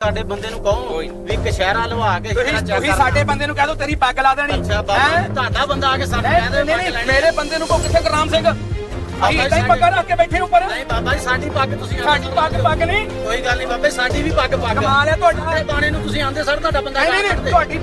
ਸਾਡੇ ਬੰਦੇ ਨੂੰ ਕਹੋ ਵੀ ਕਸ਼ਹਿਰਾ ਲਵਾ ਕੇ ਤੁਸੀਂ। ਸਾਡੇ ਬੰਦੇ ਨੂੰ ਕਹਿ ਦਿਓ ਤੇਰੀ ਪੱਗ ਲਾ ਦੇਣੀ। ਅੱਛਾ ਬਾਬਾ ਤੁਹਾਡਾ ਬੰਦਾ ਆ ਕੇ ਸਾਨੂੰ ਕਹਿ ਦੇ ਮੇਰੇ ਬੰਦੇ ਨੂੰ ਕੋ ਕਿੱਥੇ ਗੁਰਨਾਮ ਸਿੰਘ। ਅਸੀਂ ਇਦਾਂ ਹੀ ਪੱਗਾਂ ਰੱਖ ਕੇ ਬੈਠੇ ਉੱਪਰ। ਨਹੀਂ ਬਾਬਾ ਜੀ ਸਾਡੀ ਪੱਗ ਤੁਸੀਂ ਸਾਡੀ ਪੱਗ ਪੱਗ ਨਹੀਂ। ਕੋਈ ਗੱਲ ਨਹੀਂ ਬਾਬਾ ਸਾਡੀ ਵੀ ਪੱਗ ਪੱਗ ਕਮਾਲ ਹੈ ਤੁਹਾਡਾ। ਤੇ ਬਾਣੇ ਨੂੰ ਤੁਸੀਂ ਆਂਦੇ ਸਰ ਤੁਹਾਡਾ ਬੰਦਾ ਨਹੀਂ ਨਹੀਂ। ਤੁਹਾਡੀ ਤੁਹਾਡੀ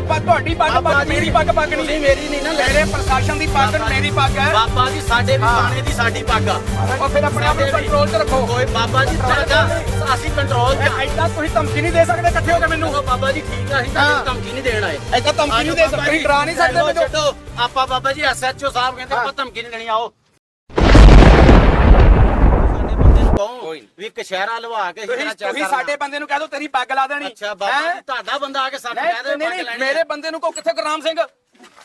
ਪੱਗ ਪੱਗ ਮੇਰੀ ਪੱਗ ਪੱਗ ਨਹੀਂ। ਮੇਰੀ ਨਹੀਂ ਨਾ ਲੈ ਮੇਰੇ ਪ੍ਰਸ਼ਾਸਨ ਦੀ ਪੱਗ ਮੇਰੀ ਪੱਗ ਹੈ। ਬਾਬਾ ਜੀ ਸਾਡੇ ਵੀ। ਬਾਣੇ ਦੀ ਸਾਡੀ ਪੱਗ ਆ। ਉਹ ਫਿਰ ਆਪਣੇ ਆਪ ਨੂੰ ਕੰਟਰੋਲ 'ਚ ਰੱਖੋ। ਕੋਈ ਬਾਬਾ ਜੀ ਤੁਹਾਡਾ ਅਸੀਂ ਕੰਟਰੋਲ ਚ। ਐਦਾਂ ਤੁਸੀਂ ਧਮਕੀ ਨਹੀਂ ਦੇ ਸਕਦੇ ਇਕੱਠੇ ਹੋ ਕੇ ਮੈਨੂੰ। ਬਾਬਾ ਜੀ ਠੀਕ ਆ ਅਸੀਂ। ਤੁਹਾਨੂੰ ਧਮਕੀ ਨਹੀਂ ਦੇਣ ਆਏ। ਐਦਾਂ ਧਮਕੀ ਨਹੀਂ ਦੇ ਸਕਦੇ ਡਰਾ ਨਹੀਂ ਸਕਦੇ ਮੈਨੂੰ। ਆਪਾਂ ਬਾਬਾ ਜੀ ਐਸਐਚਓ ਸਾਹਿਬ ਕਹਿੰਦੇ ਆਪਾਂ ਧਮਕੀ ਨਹੀਂ ਦੇਣੀ ਆਓ ਸਾਡੇ ਬੰਦੇ ਨੂੰ ਕਹੋ ਵੀ ਕਸ਼ਹਿਰਾ ਲਵਾ ਕੇ ਚੈੱਕ ਤੁਸੀਂ। ਸਾਡੇ ਬੰਦੇ ਨੂੰ ਕਹਿ ਦਿਓ ਤੇਰੀ ਪੱਗ ਲਾ ਦੇਣੀ ਅੱਛਾ ਬਾਬਾ ਤੁਹਾਡਾ ਬੰਦਾ ਆ ਕੇ ਸਾਨੂੰ ਕਹਿ ਦੇ ਨਹੀਂ ਪੱਗ ਨਹੀਂ ਲੈਣੀ ਮੇਰੇ। ਬੰਦੇ ਨੂੰ ਕੋ ਕਿੱਥੇ ਗੁਰਨਾਮ ਸਿੰਘ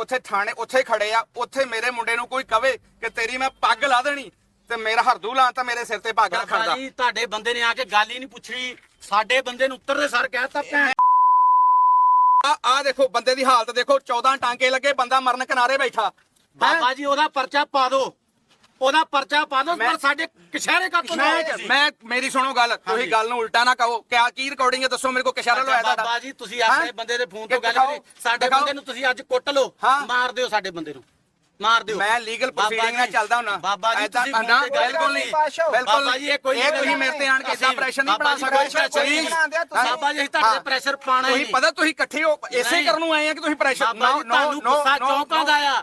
ਉੱਥੇ ਥਾਣੇ ਉੱਥੇ ਖੜੇ ਆ ਉੱਥੇ ਮੇਰੇ ਮੁੰਡੇ ਨੂੰ ਕੋਈ ਕਵੇ ਕਿ ਤੇਰੀ ਮੈਂ ਪੱਗ ਲਾ ਦੇਣੀ ਤੇ ਮੇਰਾ ਹਰਦੂ ਲਾਂ ਤਾਂ ਮੇਰੇ ਸਿਰ ਤੇ ਪੱਗ ਰੱਖਣ ਬਾਬਾ ਦਾ ਜੀ ਤੁਹਾਡੇ ਬੰਦੇ ਨੇ ਆ ਕੇ ਗੱਲ ਹੀ ਨਹੀਂ ਪੁੱਛੀ ਸਾਡੇ ਬੰਦੇ ਨੂੰ ਉੱਤਰਦੇ ਸਰ ਕਹਿਤਾ ਭੈਣ। ਆ ਆ ਦੇਖੋ ਬੰਦੇ ਦੀ ਹਾਲਤ ਦੇਖੋ 14 ਟਾਂਕੇ ਲੱਗੇ ਬੰਦਾ ਮਰਨ ਕਿਨਾਰੇ ਬੈਠਾ। ਬਾਬਾ ਜੀ ਉਹਦਾ ਪਰਚਾ ਪਾ ਦਿਓ। ਉਹਦਾ ਪਰਚਾ ਪਾ ਦਿਓ ਪਰ ਸਾਡੇ ਕਸ਼ਹਿਰੇ ਕਾ ਤੋਂ ਮੈਂ ਮੇਰੀ ਸੁਣੋ ਗੱਲ ਤੁਸੀਂ ਗੱਲ ਨੂੰ ਉਲਟਾ ਨਾ ਕਹੋ। ਕਿਆ ਕੀ ਰਿਕਾਰਡਿੰਗ ਹੈ? ਦੱਸੋ ਮੇਰੇ ਕੋ ਕਿਸ਼ਾਰਾ ਲਵਾਇਆ ਤੁਹਾਡਾ। ਬਾਬਾ ਜੀ ਤੁਸੀਂ ਆਪਣੇ? ਬੰਦੇ ਦੇ ਫੋਨ ਤੋਂ ਗੱਲ ਕਰੀ। ਸਾਡੇ। ਬੰਦੇ ਨੂੰ ਤੁਸੀਂ ਅੱਜ ਕੁੱਟ ਲਓ। ਮਾਰ ਦਿਓ ਸਾਡੇ ਬੰਦੇ ਨੂੰ। ਮਾਰ ਦਿਓ। ਮੈਂ ਲੀਗਲ ਪ੍ਰੋਸੀਡਿੰਗ ਨਾਲ ਚੱਲਦਾ ਹੁਣਾ ਬਾਬਾ ਜੀ ਤੁਸੀਂ ਨਾ ਬਿਲਕੁਲ ਨਹੀਂ। ਬਿਲਕੁਲ ਬਾਬਾ ਜੀ ਇਹ ਕੋਈ ਇਹ ਤੁਸੀਂ ਮੇਰੇ ਤੇ ਆਣ ਕੇ ਇਦਾਂ ਅਸੀਂ- ਪ੍ਰੈਸ਼ਰ ਨਹੀਂ ਬਣਾ ਸਕਦੇ। ਬਾਬਾ ਜੀ ਅਸੀਂ ਤੁਹਾਡੇ ਤੇ ਪ੍ਰੈਸ਼ਰ ਪਾਣਾ ਹੀ ਪਤਾ ਤੁਸੀਂ ਇਕੱਠੇ ਹੋ ਇਸੇ। ਕਰਨ ਨੂੰ ਆਏ ਆ ਕਿ ਤੁਸੀਂ ਪ੍ਰੈਸ਼ਰ ਜੀ ਤੁਹਾਨੂੰ ਗੁੱਸਾ ਚੌਂਕਾਂ ਦਾ ਆ।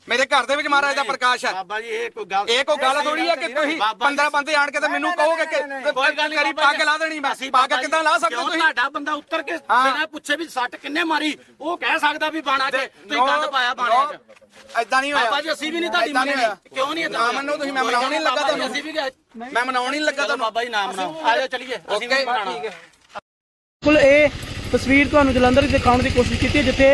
ਮੇਰੇ ਘਰ ਦੇ ਵਿੱਚ ਮਹਾਰਾਜ ਦਾ ਪ੍ਰਕਾਸ਼ ਹੈ। ਬਾਬਾ ਜੀ ਇਹ ਕੋਈ ਗੱਲ ਇਹ ਕੋਈ ਗੱਲ ਥੋੜੀ ਹੈ ਕਿ ਤੁਸੀਂ ਬਾਬਾ ਜੀ, 15 ਬੰਦੇ ਆਣ ਕੇ ਤੇ ਮੈਨੂੰ ਕਹੋਗੇ ਕਿ ਕੋਈ ਗੱਲ ਨਹੀਂ ਪੱਗ ਲਾ ਦੇਣੀ ਮੈਂ। ਅਸੀਂ ਪੱਗ ਕਿੱਦਾਂ ਲਾ ਸਕਦੇ ਤੁਸੀਂ? ਤੁਹਾਡਾ ਬੰਦਾ ਉੱਤਰ ਕੇ। ਬਿਨਾਂ ਪੁੱਛੇ ਵੀ ਸੱਟ ਕਿੰਨੇ ਮਾਰੀ ਉਹ ਕਹਿ ਸਕਦਾ ਵੀ ਬਾਣਾ ਚ ਤੁਸੀਂ ਨੋ, ਗੰਦ ਪਾਇਆ ਬਾਣੇ ਚ। ਏਦਾਂ ਨਹੀਂ ਹੋਇਆ। ਬਾਬਾ ਜੀ ਅਸੀਂ ਵੀ ਨਹੀਂ ਤੁਹਾਡੀ ਹੋਇਆ। ਕਿਉਂ ਨਹੀਂ ਨਾ ਮੰਨੋ ਤੁਸੀਂ ਮੈਂ ਮਨਾਉਣ ਨਹੀਂ ਲੱਗਾ ਤੁਹਾਨੂੰ। ਅਸੀਂ ਵੀ ਗਏ। ਮੈਂ ਮਨਾਉਣ ਨਹੀਂ ਲੱਗਾ ਤੁਹਾਨੂੰ। ਬਾਬਾ ਜੀ ਨਾਮ ਨਾਮ ਆ ਜਾਓ ਚਲੀਏ। ਅਸੀਂ ਵੀ ਹੈ ਬਿਲਕੁਲ ਇਹ ਤਸਵੀਰ ਤੁਹਾਨੂੰ ਜਲੰਧਰ ਦੀ ਦਿਖਾਉਣ ਦੀ ਕੋਸ਼ਿਸ਼ ਕੀਤੀ ਜਿੱਥੇ